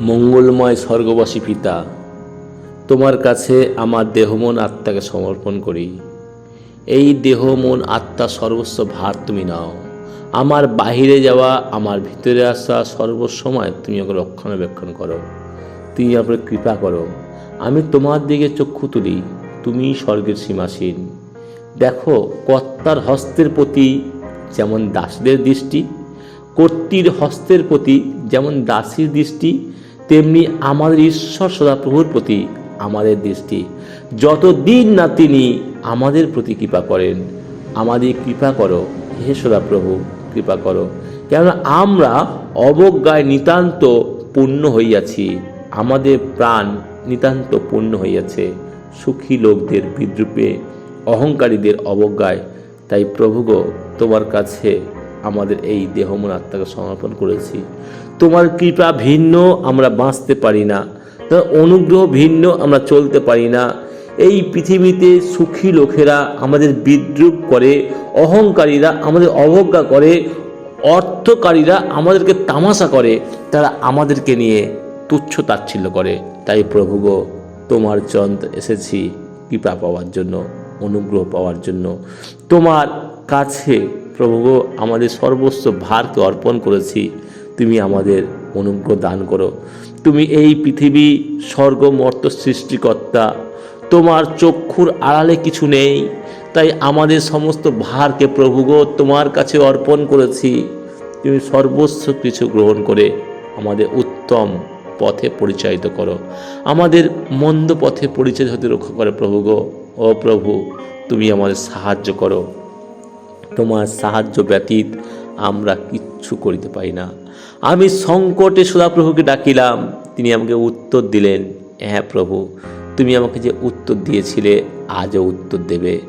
মঙ্গলময় স্বর্গবাসী পিতা, তোমার কাছে আমার দেহ মন আত্মাকে সমর্পণ করি। এই দেহ মন আত্মা সর্বস্ব ভার তুমি নাও। আমার বাহিরে যাওয়া, আমার ভিতরে আসা সর্বসময় তুমি ওকে রক্ষণাবেক্ষণ করো। তুমি আপনার কৃপা করো। আমি তোমার দিকে চক্ষু তুলি তুমি স্বর্গের সীমাসীন। দেখো, কর্তার হস্তের প্রতি যেমন দাসদের দৃষ্টি, কর্তৃর হস্তের প্রতি যেমন দাসীর দৃষ্টি তেমনি আমাদের ঈশ্বর সদাপ্রভুর প্রতি আমাদের দৃষ্টি। যতদিন না তিনি আমাদের প্রতি কৃপা করেন, আমাদের কৃপা করো, হে সদাপ্রভু কৃপা করো। কেননা আমরা অবজ্ঞায় নিতান্ত পূর্ণ হইয়াছি, আমাদের প্রাণ নিতান্ত পূর্ণ হইয়াছে। সুখী লোকদের বিদ্রুপে, অহংকারীদের অবজ্ঞায়, তাই প্রভুগ তোমার কাছে আমাদের এই দেহমন আত্মাকে সমর্পণ করেছি। তোমার কৃপা ভিন্ন, আমরা বাঁচতে পারি না। তোমার অনুগ্রহ ভিন্ন, আমরা চলতে পারি না। এই পৃথিবীতে সুখী লোকেরা আমাদের বিদ্রুপ করে, অহংকারীরা আমাদের অবজ্ঞা করে, অর্থকারীরা আমাদেরকে তামাশা করে, তারা আমাদেরকে নিয়ে তুচ্ছ তাচ্ছিল্য করে। তাই প্রভু গো, তোমার চন্দ এসেছি কৃপা পাওয়ার জন্য, অনুগ্রহ পাওয়ার জন্য। তোমার কাছে প্রভু গো, আমাদের সর্বস্ব ভারকে অর্পণ করেছি। তুমি আমাদের অনুগ্রহ দান করো। তুমি এই পৃথিবী, স্বর্গ, মর্ত সৃষ্টিকর্তা। তোমার চক্ষুর আড়ালে কিছু নেই। তাই আমাদের সমস্ত ভারকে প্রভু গো, তোমার কাছে অর্পণ করেছি। তুমি সর্বস্ব কিছু গ্রহণ করে আমাদের উত্তম পথে পরিচালিত করো। আমাদের মন্দ পথে পরিচয় হতে রক্ষা করে প্রভু গো। ও প্রভু, তুমি আমাদের সাহায্য করো। তোমার সাহায্য ব্যতীত আমরা কিচ্ছু করিতে পারি না। আমি সংকটে সদাপ্রভুকে ডাকিলাম, তিনি আমাকে উত্তর দিলেন হ্যাঁ প্রভু, তুমি আমাকে যে উত্তর দিয়েছিলে, আজও উত্তর দেবে।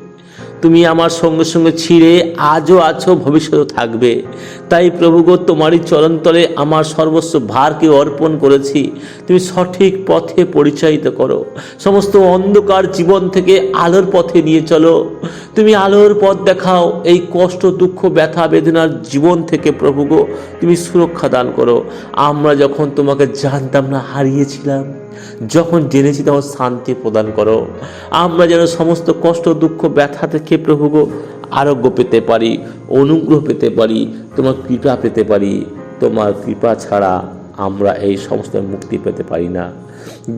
তুমি আমার সঙ্গে সঙ্গে ছিঁড়ে আজও আছো ভবিষ্যতে থাকবে। তাই প্রভু গো, তোমারই চরণতলে আমার সর্বস্ব ভারকে অর্পণ করেছি। তুমি সঠিক পথে পরিচালিত করো। সমস্ত অন্ধকার জীবন থেকে আলোর পথে নিয়ে চলো। তুমি আলোর পথ দেখাও, এই কষ্ট, দুঃখ, ব্যথা, বেদনার জীবন থেকে প্রভু গো, তুমি সুরক্ষা দান করো। আমরা যখন তোমাকে জানতাম না, হারিয়েছিলাম। যখন জেনেছি তখন শান্তি প্রদান করো, আমরা যেন সমস্ত কষ্ট, দুঃখ ব্যথা থেকে প্রভু গো, আরোগ্য পেতে পারি, অনুগ্রহ পেতে পারি, তোমার কৃপা পেতে পারি। তোমার কৃপা ছাড়া আমরা এই সমস্ত মুক্তি পেতে পারি না।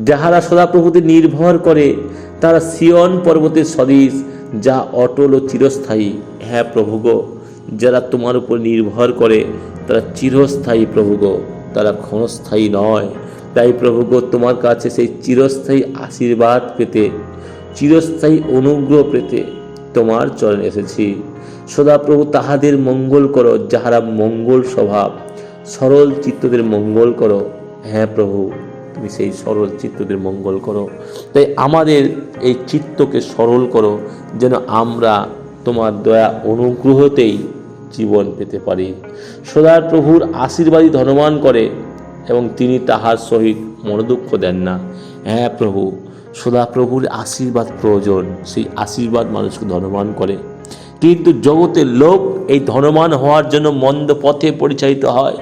যাহারা সদাপ্রভুতে নির্ভর করে, তারা সিয়ন পর্বতের সদৃশ, যা অটল ও চিরস্থায়ী। হ্যাঁ প্রভু গো, যারা তোমার উপর নির্ভর করে, তারা চিরস্থায়ী প্রভু গো, তারা ক্ষণস্থায়ী নয়। তাই প্রভু গো, তোমার কাছে সেই চিরস্থায়ী আশীর্বাদ পেতে, চিরস্থায়ী অনুগ্রহ পেতে তোমার চরণ এসেছি। সদাপ্রভু তাহাদের মঙ্গল করো, যাহারা মঙ্গল স্বভাব, সরল চিত্তদের মঙ্গল করো। হ্যাঁ প্রভু, তুমি সেই সরল চিত্তদের মঙ্গল করো। তাই আমাদের এই চিত্তকে সরল করো, যেন আমরা তোমার দয়া অনুগ্রহতেই জীবন পেতে পারি। সদার প্রভুর আশীর্বাদই ধনবান করে এবং তিনি তাহার সহিত মনোদুঃখ দেন না। হ্যাঁ প্রভু, সদা প্রভুর আশীর্বাদ প্রয়োজন, সেই আশীর্বাদ মানুষকে ধনবান করে। কিন্তু জগতের লোক এই ধনবান হওয়ার জন্য মন্দ পথে পরিচালিত হয়।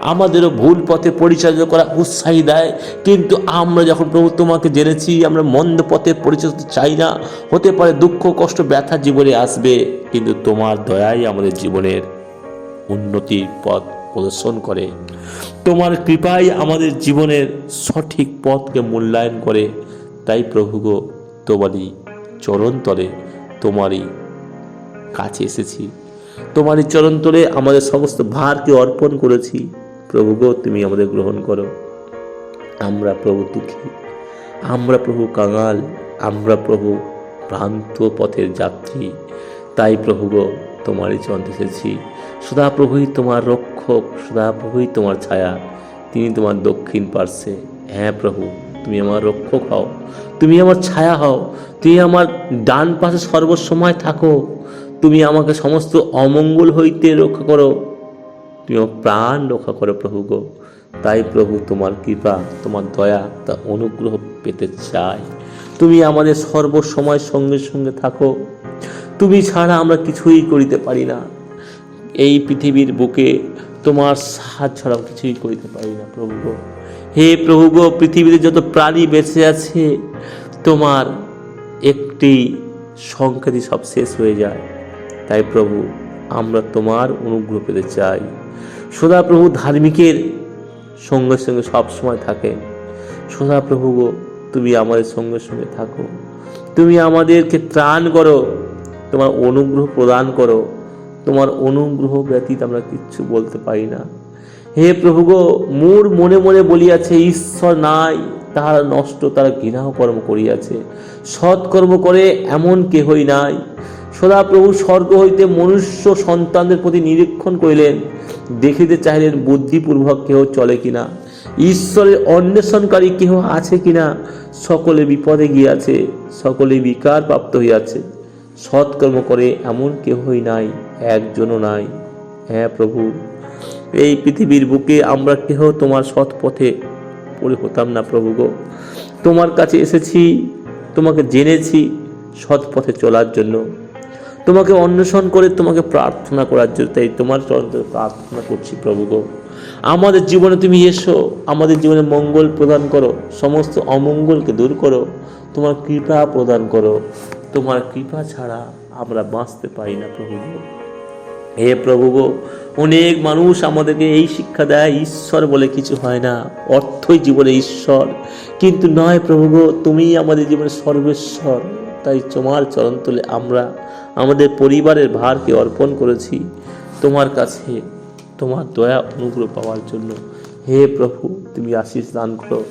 আমাদেরও ভুল পথে পরিচালিত করা উৎসাহী দেয়। কিন্তু আমরা যখন প্রভু তোমাকে জেনেছি, আমরা মন্দ পথে পরিচালিত চাই না। হতে পারে দুঃখ, কষ্ট, ব্যথা জীবনে আসবে, কিন্তু তোমার দয়াই আমাদের জীবনের উন্নতির পথ প্রদর্শন করে। তোমার কৃপাই আমাদের জীবনের সঠিক পথকে মূল্যায়ন করে। তাই প্রভু গো, তোমারই চরণ তলে তোমারই কাছে এসেছি। তোমারই চরণ তলে আমাদের সমস্ত ভারকে অর্পণ করেছি। প্রভু গো, তুমি আমাদের গ্রহণ করো। আমরা প্রভু দুঃখী। আমরা প্রভু কাঙাল। আমরা প্রভু ভ্রান্ত পথের যাত্রী। তাই প্রভু গো, তোমারই চরণ এসেছি। সদা প্রভুই তোমার রক্ষক সদাপ্রভুই তোমার ছায়া। তিনি তোমার দক্ষিণ পার্শ্বে। হ্যাঁ প্রভু, তুমি আমার রক্ষক হও। তুমি আমার ছায়া হও। তুমি আমার ডান পাশে সর্বসময় থাকো। তুমি আমাকে সমস্ত অমঙ্গল হইতে রক্ষা করো। তুমি আমার প্রাণ রক্ষা করো প্রভু গো। তাই প্রভু, তোমার কৃপা, তোমার দয়া, তা অনুগ্রহ পেতে চাই। তুমি আমাদের সর্বসময় সঙ্গে সঙ্গে থাকো। তুমি ছাড়া আমরা কিছুই করিতে পারি না। এই পৃথিবীর বুকে তোমার সাহায্য ছাড়া কিছুই করিতে পারি না, প্রভু গো। হে প্রভু গো, পৃথিবীতে যত প্রাণী বেঁচে আছে, তোমার একটি সংখ্যাতি সব শেষ হয়ে যায়। তাই প্রভু, আমরা তোমার অনুগ্রহ পেতে চাই। সদা প্রভু ধার্মিকের সঙ্গে সঙ্গে সব সময় থাকেন। সদা প্রভু গো, তুমি আমাদের সঙ্গে সঙ্গে থাকো। তুমি আমাদেরকে ত্রাণ করো, তোমার অনুগ্রহ প্রদান করো। তোমার অনুগ্রহ ব্যতীত আমরা কিচ্ছু বলতে পারি না। হে প্রভু গো, মোর মনে মনে বলিয়াছে, ঈশ্বর নাই, তাহারা নষ্ট, তারা ঘৃণাহ কর্ম করিয়াছে। সৎকর্ম করে এমন কেহই নাই। সদা প্রভু স্বর্গ হইতে মনুষ্য সন্তানদের প্রতি নিরীক্ষণ করিলেন, দেখিতে চাহিলেন বুদ্ধিপূর্বক কেহ চলে কিনা। ঈশ্বরের অন্বেষণকারী কেহ আছে কিনা, সকলে বিপদে গিয়াছে সকলে বিকার প্রাপ্ত হইয়াছে। সৎকর্ম করে এমন কেহই নাই। একজনও নাই। হ্যাঁ প্রভু, এই পৃথিবীর বুকে আমরা কেহ তোমার সৎ পথে পড়ে হতাম না প্রভু গো। তোমার কাছে এসেছি, তোমাকে জেনেছি সৎ পথে চলার জন্য। তোমাকে অন্বেষণ করে তোমাকে প্রার্থনা করার জন্য, তাই তোমার চরণে প্রার্থনা করছি প্রভু গো। আমাদের জীবনে তুমি এসো, আমাদের জীবনে মঙ্গল প্রদান করো, সমস্ত অমঙ্গলকে দূর করো, তোমার কৃপা প্রদান করো। তোমার কৃপা ছাড়া আমরা বাঁচতে পারি না প্রভু গো। হে প্রভু গো, অনেক মানুষ আমাদেরকে এই শিক্ষা দেয়, ঈশ্বর বলে কিছু হয় না, অর্থই জীবনে ঈশ্বর। কিন্তু নয় প্রভু গো তুমি আমাদের জীবনে সর্বেশ্বর। তাই তোমার চরণ তুলে আমরা আমাদের পরিবারের ভারকে অর্পণ করেছি তোমার কাছে, তোমার দয়া অনুগ্রহ পাওয়ার জন্য। হে প্রভু, তুমি আশীষ দান করো।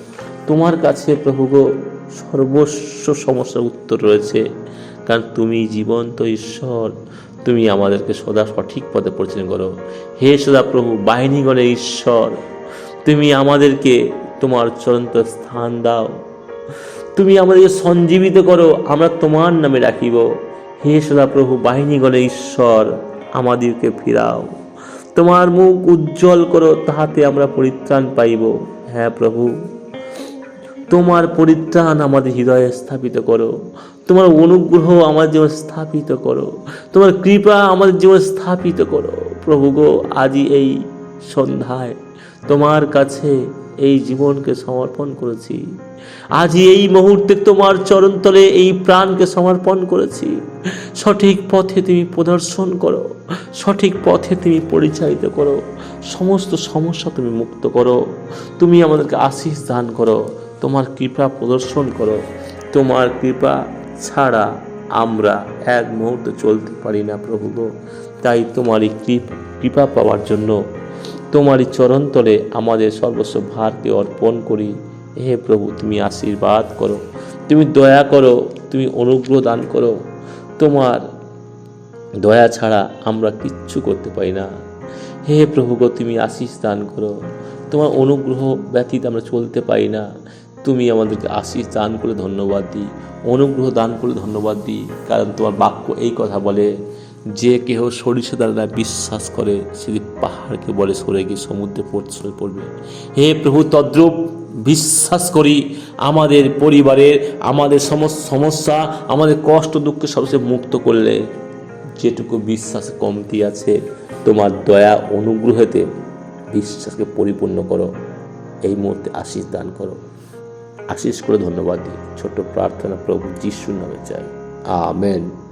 তোমার কাছে প্রভু গো, সর্বস্ব সমস্যার উত্তর রয়েছে, কারণ তুমি জীবন্ত ঈশ্বর। তুমি আমাদেরকে সদা সঠিক পথে পরিচালনা করো। হে সদা প্রভু বাহিনীগণের ঈশ্বর, তুমি আমাদেরকে তোমার চরন্ত স্থান দাও। তুমি আমাদেরকে সঞ্জীবিত করো, আমরা তোমার নামে রাখিব। হে সদা প্রভু বাহিনীগণের ঈশ্বর, আমাদেরকে ফিরাও। তোমার মুখ উজ্জ্বল করো, তাহাতে আমরা পরিত্রাণ পাইব। হ্যাঁ প্রভু, তোমার পরিত্রাণ আমাদের হৃদয়ে স্থাপিত করো। তোমার অনুগ্রহ আমার জীবনে স্থাপিত করো। তোমার কৃপা আমাদের জীবনে স্থাপিত করো। প্রভু গো আজই এই সন্ধ্যায় তোমার কাছে এই জীবনকে সমর্পণ করেছি। আজই এই মুহূর্তে তোমার চরণতলে এই প্রাণকে সমর্পণ করেছি। সঠিক পথে তুমি প্রদর্শন করো। সঠিক পথে তুমি পরিচালিত করো। সমস্ত সমস্যা তুমি মুক্ত করো। তুমি আমাদেরকে আশীষ দান করো। তোমার কৃপা প্রদর্শন করো। তোমার কৃপা ছাড়া আমরা এক মুহূর্তে চলতে পারি না প্রভু গো। তাই তোমারই কৃপ- পাওয়ার জন্য তোমারই চরণতলে আমাদের সর্বস্ব ভারকে অর্পণ করি। হে প্রভু, তুমি আশীর্বাদ করো। তুমি দয়া করো, তুমি অনুগ্রহ দান করো। তোমার দয়া ছাড়া আমরা কিচ্ছু করতে পারি না। হে প্রভু গো, তুমি আশীষ দান করো। তোমার অনুগ্রহ ব্যতীত আমরা চলতে পারি না। তুমি আমাদেরকে আশীষ দান করে ধন্যবাদ দিই, অনুগ্রহ দান করে ধন্যবাদ দিই, কারণ তোমার বাক্য এই কথা বলে, যে কেহ সরিষা দ্বারা বিশ্বাস করে সেটি পাহাড়কে বলে সরে গিয়ে সমুদ্রে পড়তে পড়বে। হে প্রভু, তদ্রূপ বিশ্বাস করি, আমাদের পরিবারের, আমাদের সমস্যা, আমাদের কষ্ট দুঃখ সবচেয়ে মুক্ত করলে, যেটুকু বিশ্বাস কমতি আছে, তোমার দয়া অনুগ্রহেতে বিশ্বাসকে পরিপূর্ণ করো। এই মুহূর্তে আশীষ দান করো। আশীষ করে ধন্যবাদ দিই। ছোট্ট প্রার্থনা প্রভু যিশুর নামে চাই। আমেন।